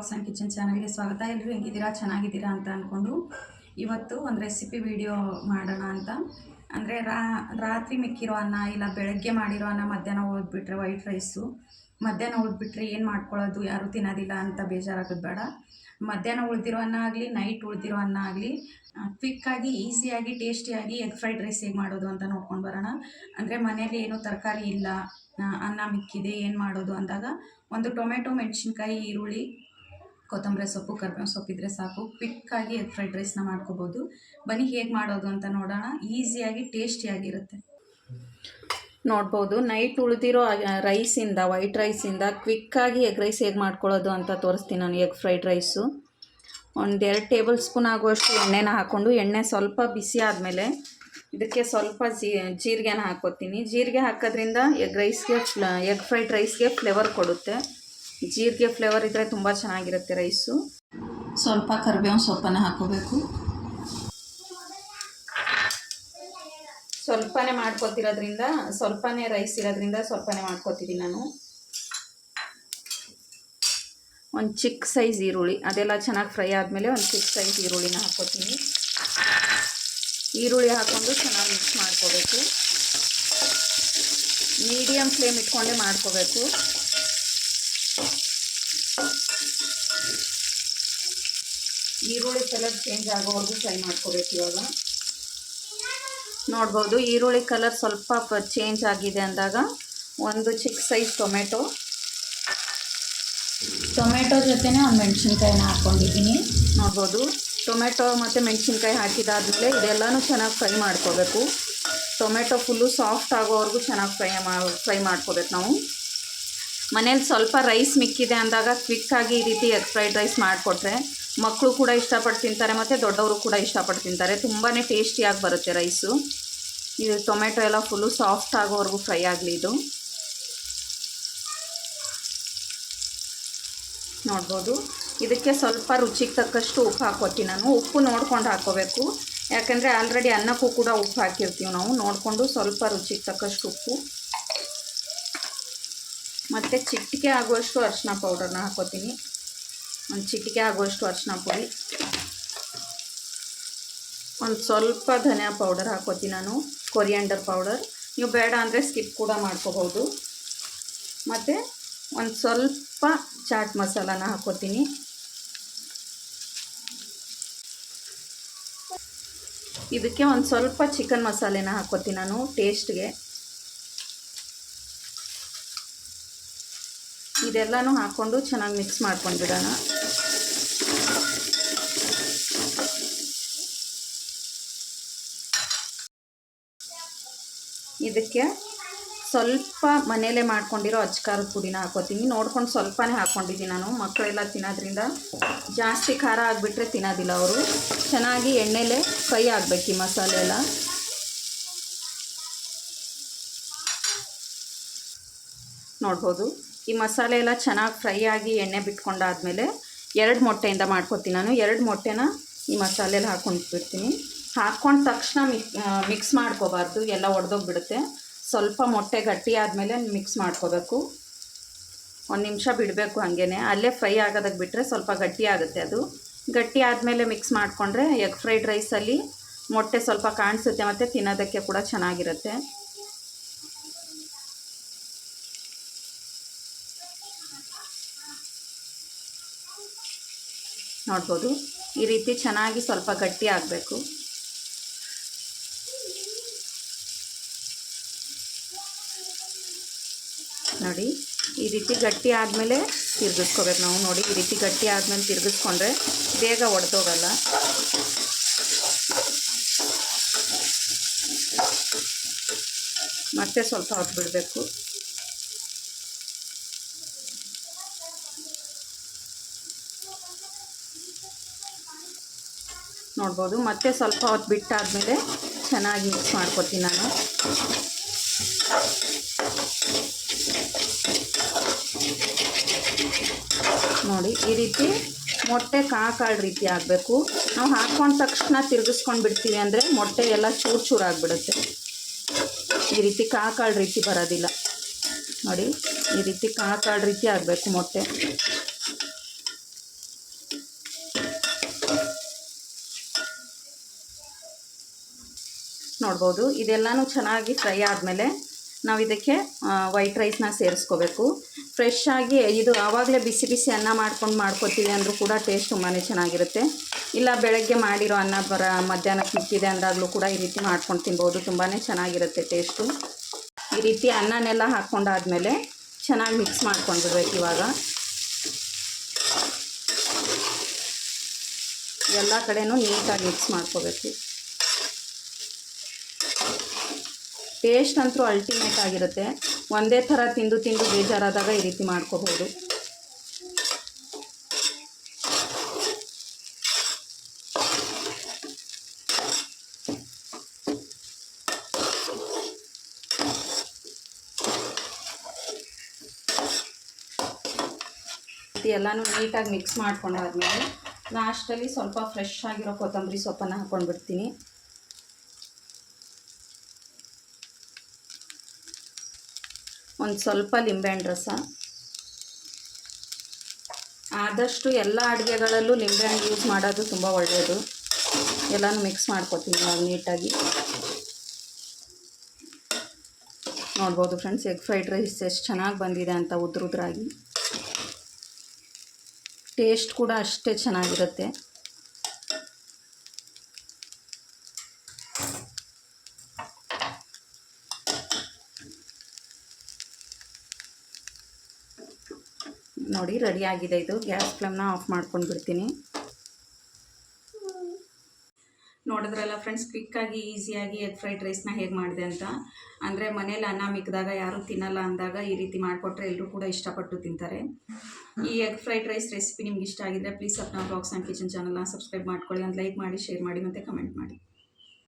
Vlogs and kitchen ಚಾನಲ್ಗೆ ಸ್ವಾಗತ. ಎಲ್ಲರೂ ಹೆಂಗಿದ್ದೀರಾ? ಚೆನ್ನಾಗಿದ್ದೀರಾ ಅಂತ ಅಂದ್ಕೊಂಡು ಇವತ್ತು ಒಂದು ರೆಸಿಪಿ ವಿಡಿಯೋ ಮಾಡೋಣ ಅಂತ. ಅಂದರೆ ರಾತ್ರಿ ಮಿಕ್ಕಿರೋ ಅನ್ನ ಇಲ್ಲ ಬೆಳಗ್ಗೆ ಮಾಡಿರೋ ಅನ್ನ ಮಧ್ಯಾಹ್ನ ಓದ್ಬಿಟ್ರೆ ವೈಟ್ ರೈಸು ಮಧ್ಯಾಹ್ನ ಉಳಿದ್ಬಿಟ್ರೆ ಏನು ಮಾಡ್ಕೊಳ್ಳೋದು? ಯಾರೂ ತಿನ್ನೋದಿಲ್ಲ ಅಂತ ಬೇಜಾರಾಗೋದು ಬೇಡ. ಮಧ್ಯಾಹ್ನ ಉಳಿದಿರೋ ಅನ್ನ ಆಗಲಿ ನೈಟ್ ಉಳಿದಿರೋ ಅನ್ನ ಆಗಲಿ ಕ್ವಿಕ್ಕಾಗಿ ಈಸಿಯಾಗಿ ಟೇಸ್ಟಿಯಾಗಿ ಎಗ್ ಫ್ರೈಡ್ ರೈಸ್ ಹೇಗೆ ಮಾಡೋದು ಅಂತ ನೋಡ್ಕೊಂಡು ಬರೋಣ. ಅಂದರೆ ಮನೇಲಿ ಏನೂ ತರಕಾರಿ ಇಲ್ಲ ಅನ್ನ ಮಿಕ್ಕಿದೆ, ಏನು ಮಾಡೋದು ಅಂದಾಗ ಒಂದು ಟೊಮೆಟೊ, ಮೆಣಸಿನ್ಕಾಯಿ, ಈರುಳ್ಳಿ ಕೊತ್ತಂಬರಿ ಸೊಪ್ಪು ಕರ್ಬೇವು ಸೊಪ್ಪಿದ್ರೆ ಸಾಕು. ಕ್ವಿಕ್ಕಾಗಿ ಎಗ್ ಫ್ರೈಡ್ ರೈಸ್ನ ಮಾಡ್ಕೋಬೋದು. ಬನ್ನಿ ಹೇಗೆ ಮಾಡೋದು ಅಂತ ನೋಡೋಣ. ಈಸಿಯಾಗಿ ಟೇಸ್ಟಿಯಾಗಿರುತ್ತೆ ನೋಡ್ಬೋದು. ನೈಟ್ ಉಳಿದಿರೋ ರೈಸಿಂದ ವೈಟ್ ರೈಸಿಂದ ಕ್ವಿಕ್ಕಾಗಿ ಎಗ್ ರೈಸ್ ಹೇಗೆ ಮಾಡ್ಕೊಳ್ಳೋದು ಅಂತ ತೋರಿಸ್ತೀನಿ ನಾನು ಎಗ್ ಫ್ರೈಡ್ ರೈಸು ಎರಡು ಟೇಬಲ್ ಸ್ಪೂನ್ ಆಗುವಷ್ಟು ಎಣ್ಣೆನ ಹಾಕ್ಕೊಂಡು ಎಣ್ಣೆ ಸ್ವಲ್ಪ ಬಿಸಿ ಆದಮೇಲೆ ಇದಕ್ಕೆ ಸ್ವಲ್ಪ ಜೀ, ಜೀರಿಗೆನ ಹಾಕ್ಕೊತೀನಿ. ಜೀರಿಗೆ ಹಾಕೋದ್ರಿಂದ ಎಗ್ ರೈಸ್ಗೆ ಎಗ್ ಫ್ರೈಡ್ ರೈಸ್ಗೆ ಫ್ಲೇವರ್ ಕೊಡುತ್ತೆ. ಜೀರಿಗೆ ಫ್ಲೇವರ್ ಇದ್ದರೆ ತುಂಬ ಚೆನ್ನಾಗಿರುತ್ತೆ ರೈಸು ಸ್ವಲ್ಪ ಕರಿಬೇವು ಸೊಪ್ಪನ್ನು ಹಾಕೋಬೇಕು ಸ್ವಲ್ಪನೇ ಮಾಡ್ಕೊತಿರೋದ್ರಿಂದ, ಸ್ವಲ್ಪನೇ ರೈಸ್ ಇರೋದ್ರಿಂದ ಸ್ವಲ್ಪನೇ ಮಾಡ್ಕೊತಿದ್ದೀನಿ ನಾನು. ಒಂದು ಚಿಕ್ಕ ಸೈಜ್ ಈರುಳ್ಳಿ, ಅದೆಲ್ಲ ಚೆನ್ನಾಗಿ ಫ್ರೈ ಆದಮೇಲೆ ಒಂದು ಚಿಕ್ಕ ಸೈಜ್ ಈರುಳ್ಳಿನ ಹಾಕ್ಕೊತೀನಿ. ಈರುಳ್ಳಿ ಹಾಕ್ಕೊಂಡು ಚೆನ್ನಾಗಿ ಮಿಕ್ಸ್ ಮಾಡ್ಕೋಬೇಕು. ಮೀಡಿಯಮ್ ಫ್ಲೇಮ್ ಇಟ್ಕೊಂಡೇ ಮಾಡ್ಕೋಬೇಕು. ಈರುಳ್ಳಿ ಕಲರ್ ಚೇಂಜ್ ಆಗೋವರೆಗೂ ಫ್ರೈ ಮಾಡ್ಕೋಬೇಕು ಇವಾಗ. ನೋಡ್ಬೋದು, ಈರುಳ್ಳಿ ಕಲರ್ ಸ್ವಲ್ಪ ಚೇಂಜ್ ಆಗಿದೆ ಅಂದಾಗ ಒಂದು ಚಿಕ್ಕ ಸೈಜ್ ಟೊಮೆಟೊ ಟೊಮೆಟೊ ಜೊತೆನೇ ಒಂದು ಮೆಣಸಿನ್ಕಾಯಿನ ಹಾಕ್ಕೊಂಡಿದ್ದೀನಿ ನೋಡ್ಬೋದು ಟೊಮೆಟೊ ಮತ್ತು ಮೆಣಸಿನ್ಕಾಯಿ ಹಾಕಿದಾದ್ಮೇಲೆ ಇದೆಲ್ಲನೂ ಚೆನ್ನಾಗಿ ಫ್ರೈ ಮಾಡ್ಕೋಬೇಕು. ಟೊಮೆಟೊ ಫುಲ್ಲು ಸಾಫ್ಟ್ ಆಗೋವರೆಗೂ ಚೆನ್ನಾಗಿ ಫ್ರೈ ಮಾ ಫ್ರೈ ಮಾಡ್ಕೋಬೇಕು ನಾವು. ಮನೇಲಿ ಸ್ವಲ್ಪ ರೈಸ್ ಮಿಕ್ಕಿದೆ ಅಂದಾಗ ಕ್ವಿಕ್ಕಾಗಿ ಈ ರೀತಿ ಎಗ್ ಫ್ರೈಡ್ ರೈಸ್ ಮಾಡಿಕೊಟ್ರೆ ಮಕ್ಕಳು ಕೂಡ ಇಷ್ಟಪಟ್ಟು ತಿಂತಾರೆ ಮತ್ತು ದೊಡ್ಡವರು ಕೂಡ ಇಷ್ಟಪಟ್ಟು ತಿಂತಾರೆ. ತುಂಬಾ ಟೇಸ್ಟಿಯಾಗಿ ಬರುತ್ತೆ ರೈಸು ಇದು ಟೊಮೆಟೊ ಎಲ್ಲ ಫುಲ್ಲು ಸಾಫ್ಟ್ ಆಗೋವರೆಗೂ ಫ್ರೈ ಆಗಲಿ ಇದು. ನೋಡ್ಬೋದು. ಇದಕ್ಕೆ ಸ್ವಲ್ಪ ರುಚಿಗೆ ತಕ್ಕಷ್ಟು ಉಪ್ಪು ಹಾಕೋತೀನಿ ನಾನು. ಉಪ್ಪು ನೋಡ್ಕೊಂಡು ಹಾಕೋಬೇಕು ಯಾಕಂದರೆ ಆಲ್ರೆಡಿ ಅನ್ನಕ್ಕೂ ಕೂಡ ಉಪ್ಪು ಹಾಕಿರ್ತೀವಿ ನಾವು. ನೋಡಿಕೊಂಡು ಸ್ವಲ್ಪ ರುಚಿಗೆ ತಕ್ಕಷ್ಟು ಉಪ್ಪು. ಮತ್ತು ಚಿಟಿಕೆ ಆಗುವಷ್ಟು ಅರಿಶಿನ ಪೌಡರ್ನ ಹಾಕೋತೀನಿ. ಒಂದು ಚಿಟಿಕೆ ಆಗುವಷ್ಟು ಅರಿಶಿನ ಪುಡಿ. ಒಂದು ಸ್ವಲ್ಪ ಧನಿಯಾ ಪೌಡರ್ ಹಾಕೋತೀನಿ ನಾನು ಕೊರಿಯಾಂಡರ್ ಪೌಡರ್ ನೀವು ಬೇಡ ಅಂದರೆ ಸ್ಕಿಪ್ ಕೂಡ ಮಾಡ್ಕೋಬೋದು ಮತ್ತು ಒಂದು ಸ್ವಲ್ಪ ಚಾಟ್ ಮಸಾಲಾನ ಹಾಕೋತೀನಿ. ಇದಕ್ಕೆ ಒಂದು ಸ್ವಲ್ಪ ಚಿಕನ್ ಮಸಾಲೆನ ಹಾಕೋತೀನಿ ನಾನು ಟೇಸ್ಟ್ಗೆ ಇದೆಲ್ಲನೂ ಹಾಕ್ಕೊಂಡು ಚೆನ್ನಾಗಿ ಮಿಕ್ಸ್ ಮಾಡ್ಕೊಂಡ್ಬಿಡೋಣ. ಇದಕ್ಕೆ ಸ್ವಲ್ಪ ಮನೇಲೇ ಮಾಡ್ಕೊಂಡಿರೋ ಅಚ್ಕಾರದ ಪುಡಿನ ಹಾಕೋತೀನಿ. ನೋಡ್ಕೊಂಡು ಸ್ವಲ್ಪನೇ ಹಾಕ್ಕೊಂಡಿದ್ದೀನಿ ನಾನು. ಮಕ್ಕಳೆಲ್ಲ ತಿನ್ನೋದ್ರಿಂದ ಜಾಸ್ತಿ ಖಾರ ಆಗಿಬಿಟ್ರೆ ತಿನ್ನೋದಿಲ್ಲ ಅವರು. ಚೆನ್ನಾಗಿ ಎಣ್ಣೆಲೆ ಫ್ರೈ ಆಗಬೇಕು ಈ ಮಸಾಲೆ ಎಲ್ಲ. ನೋಡ್ಬೋದು. ಈ ಮಸಾಲೆ ಎಲ್ಲ ಚೆನ್ನಾಗಿ ಫ್ರೈ ಆಗಿ ಎಣ್ಣೆ ಬಿಟ್ಕೊಂಡಾದಮೇಲೆ ಎರಡು ಮೊಟ್ಟೆಯಿಂದ ಮಾಡ್ಕೊತೀನಿ ನಾನು. ಎರಡು ಮೊಟ್ಟೆನ ಈ ಮಸಾಲೆಯಲ್ಲಿ ಹಾಕ್ಕೊಂಡ್ಬಿಡ್ತೀನಿ ಹಾಕ್ಕೊಂಡ ತಕ್ಷಣ ಮಿಕ್ ಮಿಕ್ಸ್ ಮಾಡ್ಕೋಬಾರ್ದು. ಎಲ್ಲ ಒಡೆದೋಗ್ಬಿಡುತ್ತೆ. ಸ್ವಲ್ಪ ಮೊಟ್ಟೆ ಗಟ್ಟಿ ಆದಮೇಲೆ ಮಿಕ್ಸ್ ಮಾಡ್ಕೋಬೇಕು. ಒಂದು ನಿಮಿಷ ಬಿಡಬೇಕು ಹಾಗೇ ಅಲ್ಲೇ ಫ್ರೈ ಆಗೋದಕ್ಕೆ ಬಿಟ್ಟರೆ ಸ್ವಲ್ಪ ಗಟ್ಟಿ ಆಗುತ್ತೆ ಅದು. ಗಟ್ಟಿ ಆದಮೇಲೆ ಮಿಕ್ಸ್ ಮಾಡಿಕೊಂಡ್ರೆ ಎಗ್ ಫ್ರೈಡ್ ರೈಸಲ್ಲಿ ಮೊಟ್ಟೆ ಸ್ವಲ್ಪ ಕಾಣಿಸುತ್ತೆ ಮತ್ತು ತಿನ್ನೋದಕ್ಕೆ ಕೂಡ ಚೆನ್ನಾಗಿರುತ್ತೆ. ನೋಡ್ಬೋದು. ಈ ರೀತಿ ಚೆನ್ನಾಗಿ ಸ್ವಲ್ಪ ಗಟ್ಟಿ ಆಗಬೇಕು. ನೋಡಿ, ಈ ರೀತಿ ಗಟ್ಟಿ ಆದಮೇಲೆ ತಿರ್ಗಿಸ್ಕೋಬೇಕು. ನಾವು ನೋಡಿ, ಈ ರೀತಿ ಗಟ್ಟಿ ಆದಮೇಲೆ ತಿರ್ಗಿಸ್ಕೊಂಡ್ರೆ ಬೇಗ ಒಡೆದೋಗಲ್ಲ. ಮತ್ತೆ ಸ್ವಲ್ಪ ಹೊತ್ತು ಬಿಡಬೇಕು ನೋಡ್ಬೋದು. ಮತ್ತೆ ಸ್ವಲ್ಪ ಹೊತ್ತು ಬಿಟ್ಟಾದಮೇಲೆ ಚೆನ್ನಾಗಿ ಮಿಕ್ಸ್ ಮಾಡ್ಕೊತೀನಿ ನಾನು. ನೋಡಿ, ಈ ರೀತಿ ಮೊಟ್ಟೆ ಕಾಕಾಳು ರೀತಿ ಆಗಬೇಕು. ನಾವು ಹಾಕ್ಕೊಂಡ ತಕ್ಷಣ ತಿರುಗಿಸ್ಕೊಂಡು ಬಿಡ್ತೀವಿ ಅಂದರೆ ಮೊಟ್ಟೆ ಎಲ್ಲ ಚೂರು ಚೂರು ಆಗಿಬಿಡುತ್ತೆ. ಈ ರೀತಿ ಕಾಕಾಳು ರೀತಿ ಬರೋದಿಲ್ಲ. ನೋಡಿ, ಈ ರೀತಿ ಕಾಕಾಡ ರೀತಿ ಆಗಬೇಕು ಮೊಟ್ಟೆ. ನೋಡ್ಬೋದು, ಇದೆಲ್ಲನೂ ಚೆನ್ನಾಗಿ ಫ್ರೈ ಆದಮೇಲೆ ನಾವು ಇದಕ್ಕೆ ವೈಟ್ ರೈಸ್ನ ಸೇರಿಸ್ಕೋಬೇಕು. ಫ್ರೆಶ್ ಆಗಿ ಇದು ಆವಾಗಲೇ ಬಿಸಿ ಬಿಸಿ ಅನ್ನ ಮಾಡ್ಕೊಂಡು ಮಾಡ್ಕೊತೀವಿ ಅಂದರೂ ಕೂಡ ಟೇಸ್ಟ್ ತುಂಬಾ ಚೆನ್ನಾಗಿರುತ್ತೆ. ಇಲ್ಲ ಬೆಳಗ್ಗೆ ಮಾಡಿರೋ ಅನ್ನ ಬರ ಮಧ್ಯಾಹ್ನಕ್ಕೆ ಮಿಕ್ಕಿದೆ ಅಂದಾಗಲೂ ಕೂಡ ಈ ರೀತಿ ಮಾಡ್ಕೊಂಡು ತಿನ್ಬೋದು ತುಂಬಾ ಚೆನ್ನಾಗಿರುತ್ತೆ ಟೇಸ್ಟು ರೀತಿ ಅನ್ನನೆಲ್ಲ ಹಾಕ್ಕೊಂಡಾದ್ಮೇಲೆ ಚೆನ್ನಾಗಿ ಮಿಕ್ಸ್ ಮಾಡ್ಕೊಂಡ್ಬಿಡ್ಬೇಕು ಇವಾಗ. ಎಲ್ಲ ಕಡೆಯೂ ನೀಟಾಗಿ ಮಿಕ್ಸ್ ಮಾಡ್ಕೋಬೇಕು. ಟೇಸ್ಟ್ ಅಂತೂ ಅಲ್ಟಿಮೇಟ್ ಆಗಿರುತ್ತೆ. ಒಂದೇ ಥರ ತಿಂದು ತಿಂದು ಬೇಜಾರಾದಾಗ ಈ ರೀತಿ ಮಾಡ್ಕೋಬೋದು. ಎಲ್ಲನೂ ನೀಟಾಗಿ ಮಿಕ್ಸ್ ಮಾಡ್ಕೊಂಡಾದ್ಮೇಲೆ ಲಾಸ್ಟಲ್ಲಿ ಸ್ವಲ್ಪ ಫ್ರೆಶ್ ಆಗಿರೋ ಕೊತ್ತಂಬರಿ ಸೊಪ್ಪನ್ನು ಹಾಕ್ಕೊಂಡ್ಬಿಡ್ತೀನಿ ಒಂದು ಸ್ವಲ್ಪ ಲಿಂಬೆಹಣ್ಣು ರಸ. ಆದಷ್ಟು ಎಲ್ಲ ಅಡುಗೆಗಳಲ್ಲೂ ಲಿಂಬೆಹಣ್ಣು ಯೂಸ್ ಮಾಡೋದು ತುಂಬ ಒಳ್ಳೆಯದು. ಎಲ್ಲನೂ ಮಿಕ್ಸ್ ಮಾಡ್ಕೊತೀನಿ ನಾವು ನೀಟಾಗಿ. ನೋಡ್ಬೋದು ಫ್ರೆಂಡ್ಸ್ ಎಗ್ ಫ್ರೈಡ್ ರೈಸ್ ಎಷ್ಟು ಚೆನ್ನಾಗಿ ಬಂದಿದೆ ಅಂತ ಉದ್ರ ಉದ್ರಾಗಿ ಟೇಸ್ಟ್ ಕೂಡ ಅಷ್ಟೇ ಚೆನ್ನಾಗಿರುತ್ತೆ. ನೋಡಿ ರೆಡಿ ಆಗಿದೆ ಇದು. ಗ್ಯಾಸ್ ಫ್ಲೇಮ್ನ ಆಫ್ ಮಾಡ್ಕೊಂಡು ಬಿಡ್ತೀನಿ ನೋಡಿದ್ರಲ್ಲ ಫ್ರೆಂಡ್ಸ್ ಕ್ವಿಕ್ಕಾಗಿ ಈಸಿಯಾಗಿ ಎಗ್ ಫ್ರೈಡ್ ರೈಸ್ನ ಹೇಗೆ ಮಾಡಿದೆ ಅಂತ. ಅಂದರೆ ಮನೇಲಿ ಅನ್ನ ಮಿಕ್ಕಿದಾಗ ಯಾರೂ ತಿನ್ನಲ್ಲ ಅಂದಾಗ ಈ ರೀತಿ ಮಾಡಿಕೊಟ್ರೆ ಎಲ್ಲರೂ ಕೂಡ ಇಷ್ಟಪಟ್ಟು ತಿಂತಾರೆ. ಈ ಎಗ್ ಫ್ರೈಡ್ ರೈಸ್ ರೆಸಿಪಿ ನಿಮ್ಗೆ ಇಷ್ಟ ಆಗಿದ್ರೆ please Apna box and kitchen ಚಾನಲ್ನ ಸಬ್ಸ್ಕ್ರೈಬ್ ಮಾಡ್ಕೊಳ್ಳಿ. ಒಂದು ಲೈಕ್ ಮಾಡಿ ಶೇರ್ ಮಾಡಿ ಮತ್ತು ಕಮೆಂಟ್ ಮಾಡಿ.